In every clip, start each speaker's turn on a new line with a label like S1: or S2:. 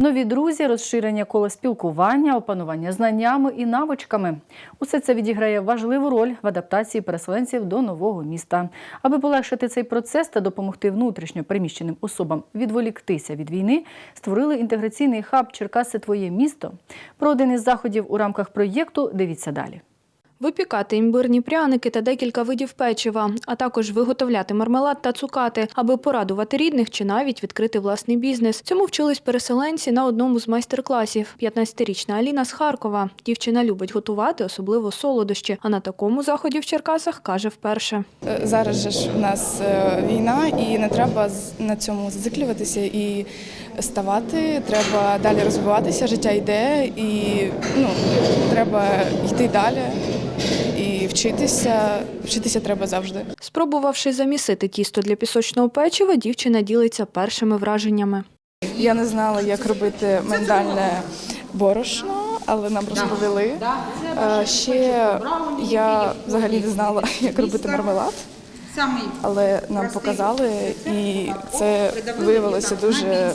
S1: Нові друзі, розширення кола спілкування, опанування знаннями і навичками. Усе це відіграє важливу роль в адаптації переселенців до нового міста. Аби полегшити цей процес та допомогти внутрішньо переміщеним особам відволіктися від війни, створили інтеграційний хаб Черкаси Твоє місто. Про один із заходів у рамках проєкту дивіться далі.
S2: Випікати імбирні пряники та декілька видів печива, а також виготовляти мармелад та цукати, аби порадувати рідних чи навіть відкрити власний бізнес. Цьому вчились переселенці на одному з майстер-класів. 15-річна Аліна з Харкова. Дівчина любить готувати, особливо солодощі. А на такому заході в Черкасах каже вперше.
S3: Е, Зараз же ж у нас е, війна, і не треба на цьому зациклюватися і ставати. Треба далі розвиватися, життя йде, і ну, треба йти далі і вчитися. Вчитися треба завжди.
S2: Спробувавши замісити тісто для пісочного печива, дівчина ділиться першими враженнями.
S3: Я не знала, як робити миндальне борошно, але нам розповіли. Е, Ще я взагалі не знала, як робити мармелад. Але нам показали, і це виявилося дуже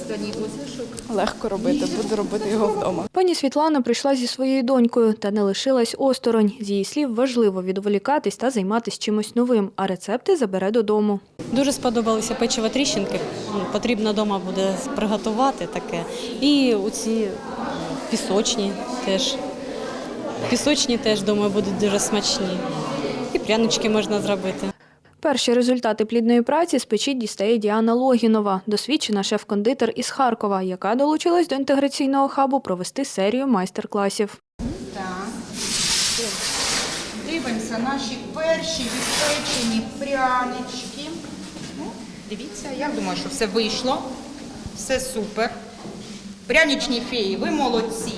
S3: легко робити. Буду робити його вдома.
S2: Пані Світлана прийшла зі своєю донькою та не лишилась осторонь. З її слів важливо відволікатись та займатися чимось новим, а рецепти забере додому.
S4: Дуже сподобалися печиво тріщинки. Ну, Потрібно вдома буде приготувати таке. І оці пісочні теж. Пісочні теж, думаю, будуть дуже смачні. І прянички можна зробити.
S2: Перші результати плідної праці з печі дістає Діана Логінова, досвідчена шеф-кондитер із Харкова, яка долучилась до інтеграційного хабу провести серію майстер-класів.
S5: Дивимося наші перші відпечені прянички. Ну, дивіться, я думаю, що все вийшло. Все супер. Пряничні феї, ви молодці.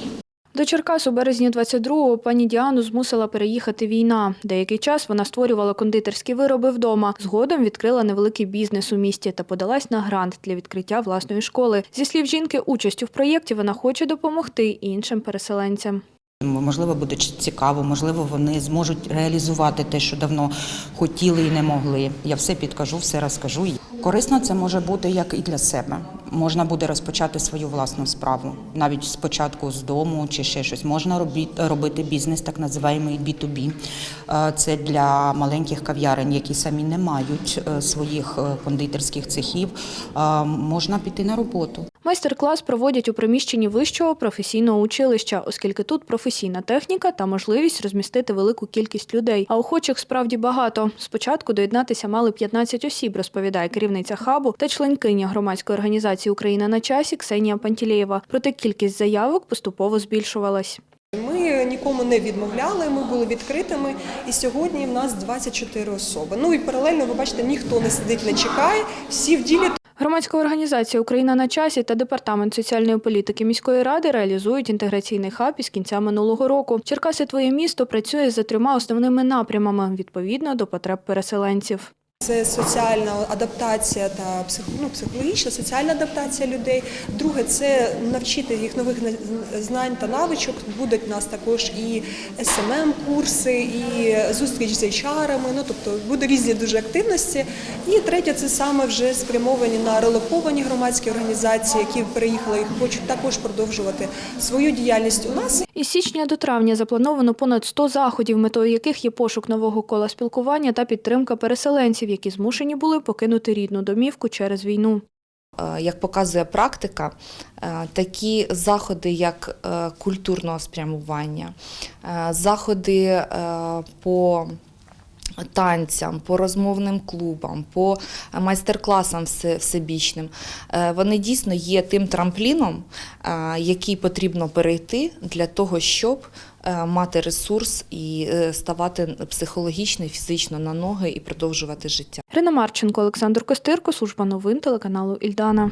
S2: До Черкас у березні 22-го пані Діану змусила переїхати війна. Деякий час вона створювала кондитерські вироби вдома. Згодом відкрила невеликий бізнес у місті та подалась на грант для відкриття власної школи. Зі слів жінки, участю в проєкті вона хоче допомогти іншим переселенцям.
S6: Можливо, буде цікаво, можливо, вони зможуть реалізувати те, що давно хотіли і не могли. Я все підкажу, все розкажу. Корисно це може бути як і для себе. Можна буде розпочати свою власну справу, навіть спочатку з дому чи ще щось. Можна робити бізнес, так називаємо B2B. Е, Це для маленьких кав'ярень, які самі не мають е, своїх е, кондитерських цехів. Можна піти на роботу.
S2: Майстер-клас проводять у приміщенні вищого професійного училища, оскільки тут професійна техніка та можливість розмістити велику кількість людей. А охочих справді багато. Спочатку доєднатися мали 15 осіб, розповідає керівниця хабу та членкиня громадської організації Україна на часі Ксенія Пантілєєва. Проте кількість заявок поступово збільшувалась.
S7: Ми нікому не відмовляли, ми були відкритими, і сьогодні в нас 24 особи. Ну і паралельно, ви бачите, ніхто не сидить, не чекає, всі в ділі.
S2: Громадська організація Україна на часі та департамент соціальної політики міської ради реалізують інтеграційний хаб із кінця минулого року. Черкаси твоє місто працює за трьома основними напрямами відповідно до потреб переселенців.
S7: Це соціальна адаптація та ну, психологічна, соціальна адаптація людей. Друге це навчити їх нових на- знань та навичок. Будуть у нас також і СММ курси, і зустріч з HR, ну тобто буде різні дуже активності. І третє це саме вже спрямовані на релоковані громадські організації, які переїхали і хочуть також продовжувати свою діяльність у нас
S2: Із січня до травня заплановано понад 100 заходів, метою яких є пошук нового кола спілкування та підтримка переселенців, які змушені були покинути рідну домівку через війну.
S8: Е, Як показує практика, е, такі заходи, як е, культурного спрямування, заходи по танцям, по розмовним клубам, по майстер-класам все- всебічним, е, вони дійсно є тим трампліном, е, який потрібно перейти для того, щоб е, мати ресурс і е, ставати психологічно і фізично на ноги і продовжувати життя.
S2: Ірина Марченко, Олександр Костирко, служба новин телеканалу Ільдана.